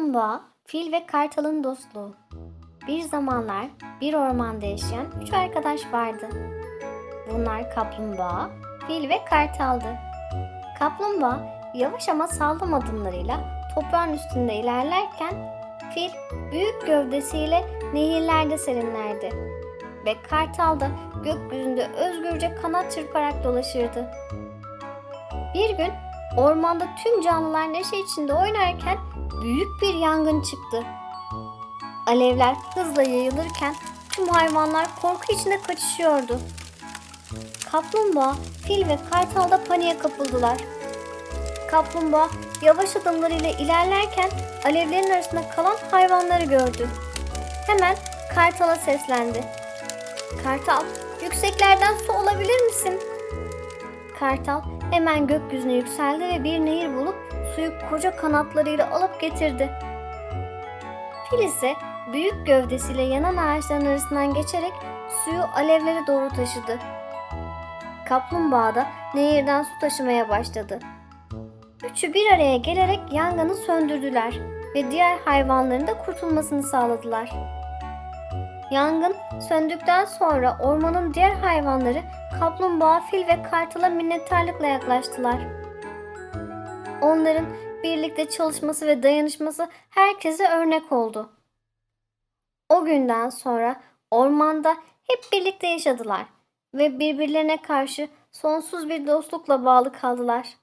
Kaplumbağa, fil ve kartalın dostluğu. Bir zamanlar bir ormanda yaşayan üç arkadaş vardı. Bunlar kaplumbağa, fil ve kartaldı. Kaplumbağa yavaş ama sağlam adımlarıyla toprağın üstünde ilerlerken fil büyük gövdesiyle nehirlerde serinlerdi. Ve kartal da gökyüzünde özgürce kanat çırparak dolaşırdı. Bir gün ormanda tüm canlılar neşe içinde oynarken büyük bir yangın çıktı. Alevler hızla yayılırken tüm hayvanlar korku içinde kaçışıyordu. Kaplumbağa, fil ve kartal da paniğe kapıldılar. Kaplumbağa yavaş adımlarıyla ilerlerken alevlerin arasında kalan hayvanları gördü. Hemen kartala seslendi. Kartal, yükseklerden su olabilir misin? Kartal hemen gökyüzüne yükseldi ve bir nehir bulup suyu koca kanatlarıyla alıp getirdi. Fil ise büyük gövdesiyle yanan ağaçların arasından geçerek suyu alevlere doğru taşıdı. Kaplumbağa da nehirden su taşımaya başladı. Üçü bir araya gelerek yangını söndürdüler ve diğer hayvanların da kurtulmasını sağladılar. Yangın söndükten sonra ormanın diğer hayvanları kaplumbağa, fil ve kartala minnettarlıkla yaklaştılar. Onların birlikte çalışması ve dayanışması herkese örnek oldu. O günden sonra ormanda hep birlikte yaşadılar ve birbirlerine karşı sonsuz bir dostlukla bağlı kaldılar.